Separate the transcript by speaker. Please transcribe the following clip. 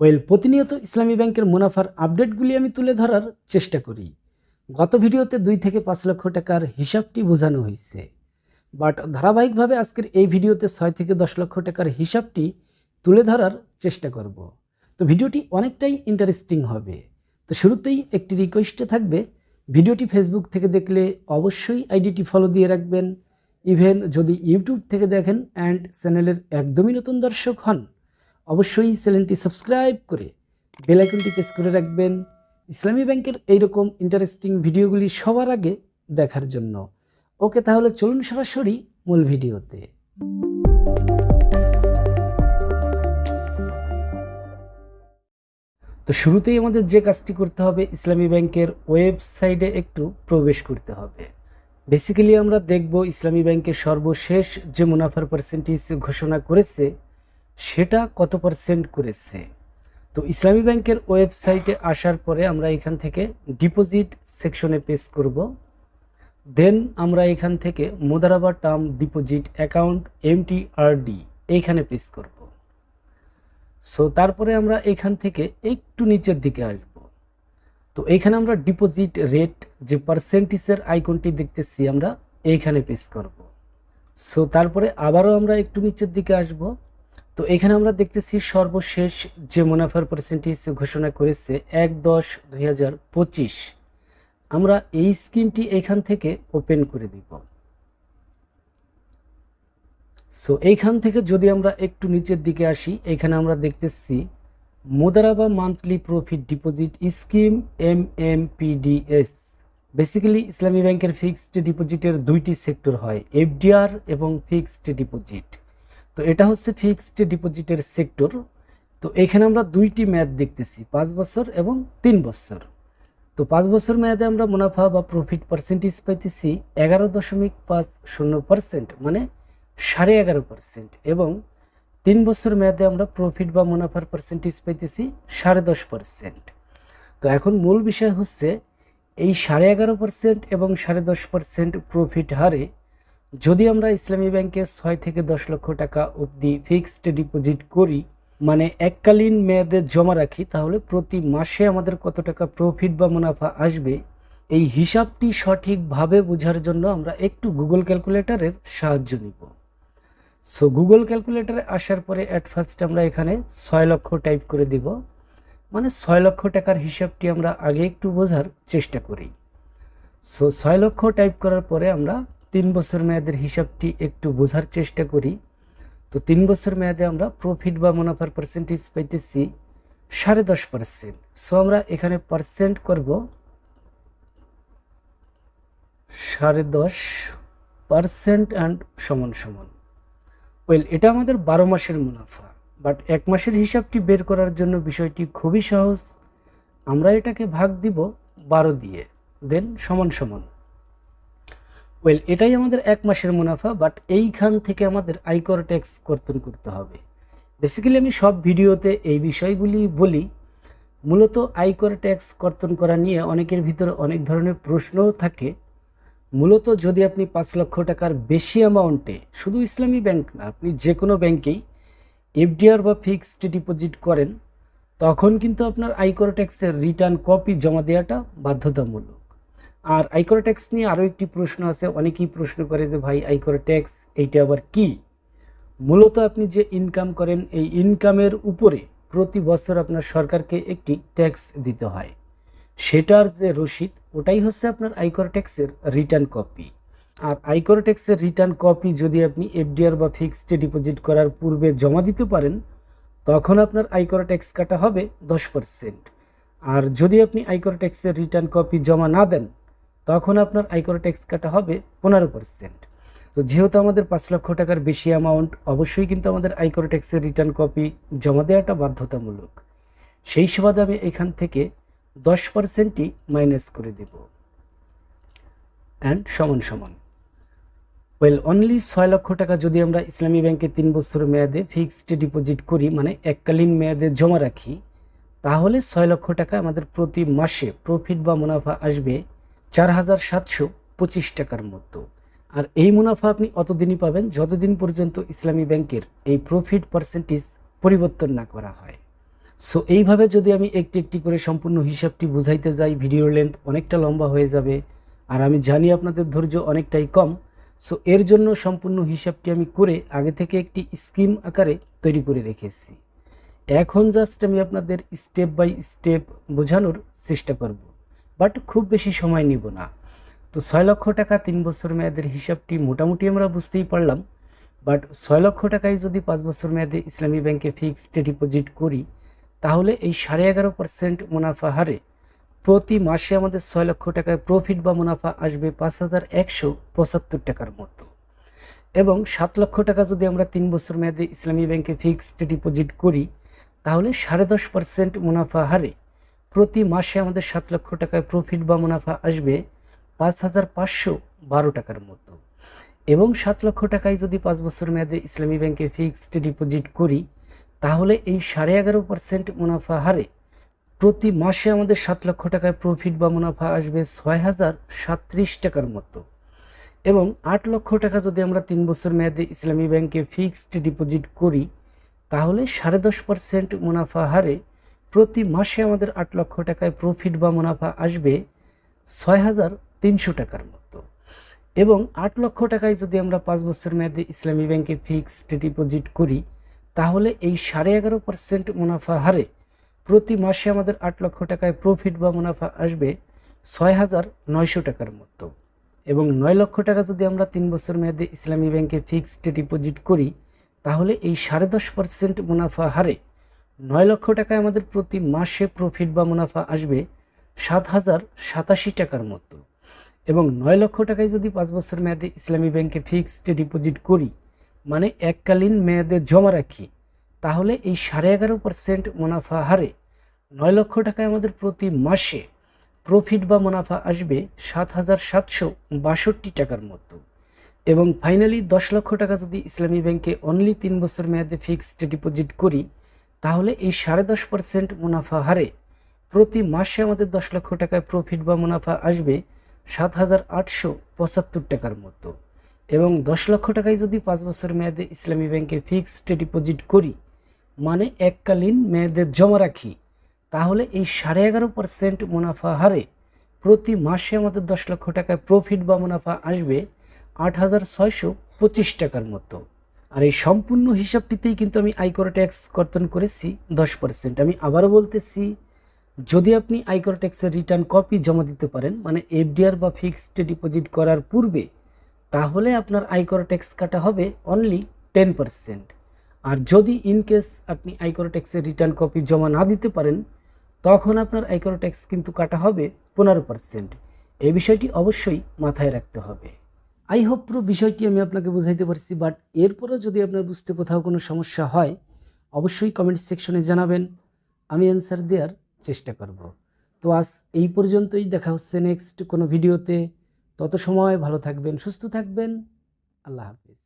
Speaker 1: Well, প্রতিনিয়ত ইসলামী ব্যাংকের মুনাফার আপডেটগুলি আমি তুলে ধরার চেষ্টা করি। গত ভিডিওতে দুই থেকে পাঁচ লক্ষ টাকার হিসাবটি বোঝানো হয়েছে। বাট ধারাবাহিকভাবে আজকের এই ভিডিওতে ছয় থেকে দশ লক্ষ টাকার হিসাবটি তুলে ধরার চেষ্টা করব। তো ভিডিওটি অনেকটাই ইন্টারেস্টিং হবে। তো শুরুতেই একটি রিকোয়েস্টে থাকবে, ভিডিওটি ফেসবুক থেকে দেখলে অবশ্যই আইডিটি ফলো দিয়ে রাখবেন। ইভেন যদি ইউটিউব থেকে দেখেন অ্যান্ড চ্যানেলের একদমই নতুন দর্শক হন অবশ্যই চ্যানেলটি সাবস্ক্রাইব করে বেল আইকনটি প্রেস করে রাখবেন। ইসলামী ব্যাংকের এইরকম ইন্টারেস্টিং ভিডিওগুলি সবার আগে দেখার জন্য। ওকে তাহলে চলুন সরাসরি মূল ভিডিওতে। তো শুরুতেই আমাদের যে কাজটি করতে হবে, ইসলামী ব্যাংকের ওয়েবসাইটে একটু প্রবেশ করতে হবে। বেসিক্যালি আমরা দেখব ইসলামী ব্যাংকের সর্বশেষ যে মুনাফার পার্সেন্টেজ ঘোষণা করেছে সেটা কত পার্সেন্ট করেছে? তো ইসলামী ব্যাংকের ওয়েবসাইটে আসার পরে আমরা এখান থেকে ডিপোজিট সেকশনে পেস করব। দেন আমরা এখান থেকে মোদারাবা term deposit account M T D R এইখানে পেস করব। সো তারপরে আমরা এখান থেকে একটু নিচের দিকে আসব। তো এইখানে আমরা ডিপোজিট রেট যে পার্সেন্টেজের আইকনটি দেখতেছি, আমরা এইখানে পেস করব। সো তারপরে আবারও আমরা একটু নিচের দিকে আসব। তো এখানে আমরা দেখতেছি সর্বশেষ যে মুনাফার পার্সেন্টেজ ঘোষণা করেছে এক দশ দুই আমরা এই স্কিমটি এখান থেকে ওপেন করে দিব। সো এইখান থেকে যদি আমরা একটু নিচের দিকে আসি, এখানে আমরা দেখতেছি মোদারাবা monthly profit deposit scheme M M P D S basically ইসলামী ব্যাংকের ফিক্সড ডিপোজিটের দুইটি সেক্টর হয় এফডিআর এবং ফিক্সড ডিপোজিট তো এটা হচ্ছে ফিক্সড ডিপোজিটের সেক্টর তো এখানে আমরা দুইটি ম্যাথ দেখতেছি, পাঁচ বছর এবং তিন বছর। তো পাঁচ বছর মেয়াদে আমরা মুনাফা বা প্রফিট পার্সেন্টেজ পাইতেছি এগারো দশমিক পাঁচ শূন্য পার্সেন্ট মানে সাড়ে এগারো পার্সেন্ট এবং তিন বছর মেয়াদে আমরা প্রফিট বা মুনাফার পার্সেন্টেজ পাইতেছি সাড়ে দশ পার্সেন্ট তো এখন মূল বিষয় হচ্ছে এই সাড়ে এগারো পার্সেন্ট এবং সাড়ে দশ পার্সেন্ট প্রফিট হারে যদি আমরা ইসলামী ব্যাংকে ছয় থেকে দশ লক্ষ টাকা অবধি ফিক্সড ডিপোজিট করি মানে এককালীন মেয়াদে জমা রাখি, তাহলে প্রতি মাসে আমাদের কত টাকা প্রফিট বা মুনাফা আসবে? এই হিসাবটি সঠিকভাবে বোঝার জন্য আমরা একটু গুগল ক্যালকুলেটরের সাহায্য নিব। সো গুগল ক্যালকুলেটরে আসার পরে অ্যাট ফার্স্ট আমরা এখানে ছয় লক্ষ টাইপ করে দিব। মানে ছয় লক্ষ টাকার হিসাবটি আমরা আগে একটু বোঝার চেষ্টা করি। সো ছয় লক্ষ টাইপ করার পরে আমরা তিন বছর মেয়াদের হিসাবটি একটু বোঝার চেষ্টা করি। তো তিন বছর মেয়াদে আমরা প্রফিট বা মুনাফার পার্সেন্টেজ পাইতেছি সাড়ে দশ পার্সেন্ট সো আমরা এখানে পার্সেন্ট করব সাড়ে দশ পার্সেন্ট অ্যান্ড সমান সমান। ওয়েল এটা আমাদের বারো মাসের মুনাফা বাট এক মাসের হিসাবটি বের করার জন্য বিষয়টি খুবই সহজ। আমরা এটাকে ভাগ দিব বারো দিয়ে দেন সমান সমান। ওয়েল এটাই আমাদের এক মাসের মুনাফা বাট এইখান থেকে আমাদের আয়কর ট্যাক্স কর্তন করতে হবে। বেসিক্যালি আমি সব ভিডিওতে এই বিষয়গুলি বলি। মূলত আয়কর ট্যাক্স কর্তন করা নিয়ে অনেকের ভিতরে অনেক ধরনের প্রশ্নও থাকে। মূলত যদি আপনি পাঁচ লক্ষ টাকার বেশি অ্যামাউন্টে শুধু ইসলামী ব্যাংক না, আপনি যে কোনো ব্যাংকেই এফডিআর বা ফিক্সড ডিপোজিট করেন, তখন কিন্তু আপনার আয়কর ট্যাক্সের রিটার্ন কপি জমা দেওয়াটা বাধ্যতামূলক। আর আয়কর ট্যাক্স নিয়ে আরও একটি প্রশ্ন আছে, অনেকেই প্রশ্ন করে যে ভাই আয়কর ট্যাক্স এইটা আবার কি? মূলত আপনি যে ইনকাম করেন, এই ইনকামের উপরে প্রতি বছর আপনার সরকারকে একটি ট্যাক্স দিতে হয়। সেটার যে রসিদ, ওটাই হচ্ছে আপনার আয়কর ট্যাক্সের রিটার্ন কপি আর আয়কর ট্যাক্সের রিটার্ন কপি যদি আপনি এফডিআর বা ফিক্সড ডিপোজিট করার পূর্বে জমা দিতে পারেন, তখন আপনার আয়কর ট্যাক্স কাটা হবে দশ পার্সেন্ট আর যদি আপনি আয়কর ট্যাক্সের রিটার্ন কপি জমা না দেন তখন আপনার আয়কর ট্যাক্স কাটা হবে পনেরো পার্সেন্ট তো যেহেতু আমাদের পাঁচ লক্ষ টাকার বেশি অ্যামাউন্ট অবশ্যই কিন্তু আমাদের আয়কর ট্যাক্সের রিটার্ন কপি জমা দেওয়াটা বাধ্যতামূলক। সেই সুবাদে আমি এখান থেকে দশ পার্সেন্টই মাইনাস করে দেব। অ্যান্ড সমান সমান। ওয়েল অনলি ছয় লক্ষ টাকা যদি আমরা ইসলামী ব্যাংকে তিন বছর মেয়াদে ফিক্সড ডিপোজিট করি মানে এককালীন মেয়াদে জমা রাখি, তাহলে ছয় লক্ষ টাকা আমাদের প্রতি মাসে প্রফিট বা মুনাফা আসবে চার হাজার সাতশো পঁচিশ টাকার মতো। আর এই মুনাফা আপনি অতদিনই পাবেন, যতদিন পর্যন্ত ইসলামী ব্যাংকের এই প্রফিট পার্সেন্টেজ পরিবর্তন না করা হয়। সো এইভাবে যদি আমি একটি একটি করে সম্পূর্ণ হিসাবটি বুঝাইতে যাই, ভিডিওর লেন্থ অনেকটা লম্বা হয়ে যাবে, আর আমি জানি আপনাদের ধৈর্য অনেকটাই কম সো এর জন্য সম্পূর্ণ হিসাবটি আমি করে আগে থেকে একটি স্কিম আকারে তৈরি করে রেখেছি। এখন জাস্ট আমি আপনাদের স্টেপ বাই স্টেপ বোঝানোর চেষ্টা করব। বাট খুব বেশি সময় নিব না। তো ছয় লক্ষ টাকা তিন বছর মেয়াদের হিসাবটি মোটামুটি আমরা বুঝতেই পারলাম, বাট ছয় লক্ষ টাকায় যদি পাঁচ বছর মেয়াদে ইসলামী ব্যাংকে ফিক্সড ডিপোজিট করি, তাহলে এই সাড়ে এগারো পার্সেন্ট মুনাফা হারে প্রতি মাসে আমাদের ছয় লক্ষ টাকায় প্রফিট বা মুনাফা আসবে পাঁচ হাজার একশো পঁচাত্তর টাকার মতো। এবং সাত লক্ষ টাকা যদি আমরা তিন বছর মেয়াদে ইসলামী ব্যাংকে ফিক্সড ডিপোজিট করি, তাহলে সাড়ে দশ পার্সেন্ট মুনাফা হারে প্রতি মাসে আমাদের সাত লক্ষ টাকায় প্রফিট বা মুনাফা আসবে পাঁচ হাজার পাঁচশো বারো টাকার মতো। এবং সাত লক্ষ টাকায় যদি পাঁচ বছর মেয়াদে ইসলামী ব্যাংকে ফিক্সড ডিপোজিট করি, তাহলে এই সাড়ে এগারো পার্সেন্ট মুনাফা হারে প্রতি মাসে আমাদের সাত লক্ষ টাকায় প্রফিট বা মুনাফা আসবে ছয় হাজার সাতত্রিশ টাকার মতো। এবং আট লক্ষ টাকা যদি আমরা তিন বছর মেয়াদে ইসলামী ব্যাংকে ফিক্সড ডিপোজিট করি, তাহলে সাড়ে দশ পার্সেন্ট মুনাফা হারে প্রতি মাসে আমাদের আট লক্ষ টাকায় প্রফিট বা মুনাফা আসবে ছয় হাজার তিনশো টাকার মতো। এবং আট লক্ষ টাকায় যদি আমরা পাঁচ বছর মেয়াদে ইসলামী ব্যাংকে ফিক্সড ডিপোজিট করি, তাহলে এই সাড়ে এগারো পার্সেন্ট মুনাফা হারে প্রতি মাসে আমাদের আট লক্ষ টাকায় প্রফিট বা মুনাফা আসবে ছয় হাজার নয়শো টাকার মতো। এবং নয় লক্ষ টাকা যদি আমরা তিন বছর মেয়াদে ইসলামী ব্যাংকে ফিক্সড ডিপোজিট করি, তাহলে এই সাড়ে দশ পার্সেন্ট মুনাফা হারে নয় লক্ষ টাকায় আমাদের প্রতি মাসে প্রফিট বা মুনাফা আসবে সাত হাজার সাতাশি টাকার মতো। এবং নয় লক্ষ টাকায় যদি পাঁচ বছর মেয়াদে ইসলামী ব্যাংকে ফিক্সড ডিপোজিট করি মানে এককালীন মেয়াদে জমা রাখি, তাহলে এই সাড়ে এগারো পার্সেন্ট মুনাফা হারে নয় লক্ষ টাকায় আমাদের প্রতি মাসে প্রফিট বা মুনাফা আসবে সাত হাজার সাতশো বাষট্টি টাকার মতো। এবং ফাইনালি দশ লক্ষ টাকা যদি ইসলামী ব্যাংকে অনলি তিন বছর মেয়াদে ফিক্সড ডিপোজিট করি তাহলে এই সাড়ে দশ পার্সেন্ট মুনাফা হারে প্রতি মাসে আমাদের দশ লক্ষ টাকায় প্রফিট বা মুনাফা আসবে সাত হাজার আটশো পঁচাত্তর টাকার মতো। এবং দশ লক্ষ টাকায় যদি পাঁচ বছর মেয়াদে ইসলামী ব্যাংকে ফিক্সড ডিপোজিট করি মানে এককালীন মেয়াদে জমা রাখি, তাহলে এই সাড়ে এগারো পার্সেন্ট মুনাফা হারে প্রতি মাসে আমাদের দশ লক্ষ টাকায় প্রফিট বা মুনাফা আসবে আট হাজার ছয়শো পঁচিশ টাকার মতো। আর এই সম্পূর্ণ হিসাবটিতেই কিন্তু আমি আয়কর ট্যাক্স কর্তন করেছি দশ পার্সেন্ট আমি আবারও বলতেছি, যদি আপনি আয়কর ট্যাক্সের রিটার্ন কপি জমা দিতে পারেন মানে এফডিআর বা ফিক্সড ডিপোজিট করার পূর্বে, তাহলে আপনার আয়কর ট্যাক্স কাটা হবে অনলি টেন পার্সেন্ট আর যদি ইন কেস আপনি আয়কর ট্যাক্সের রিটার্ন কপি জমা না দিতে পারেন, তখন আপনার আয়কর ট্যাক্স কিন্তু কাটা হবে পনেরো পার্সেন্ট এই বিষয়টি অবশ্যই মাথায় রাখতে হবে। আই হোপ পুরো বিষয়টি আমি আপনাকে বোঝাইতে পারছি বাট এরপরও যদি আপনার বুঝতে কোথাও কোনো সমস্যা হয়, অবশ্যই কমেন্ট সেকশনে জানাবেন। আমি অ্যান্সার দেওয়ার চেষ্টা করব। তো আজ এই পর্যন্তই, দেখা হচ্ছে নেক্সট কোনো ভিডিওতে তত সময় ভালো থাকবেন, সুস্থ থাকবেন। আল্লাহ হাফিজ।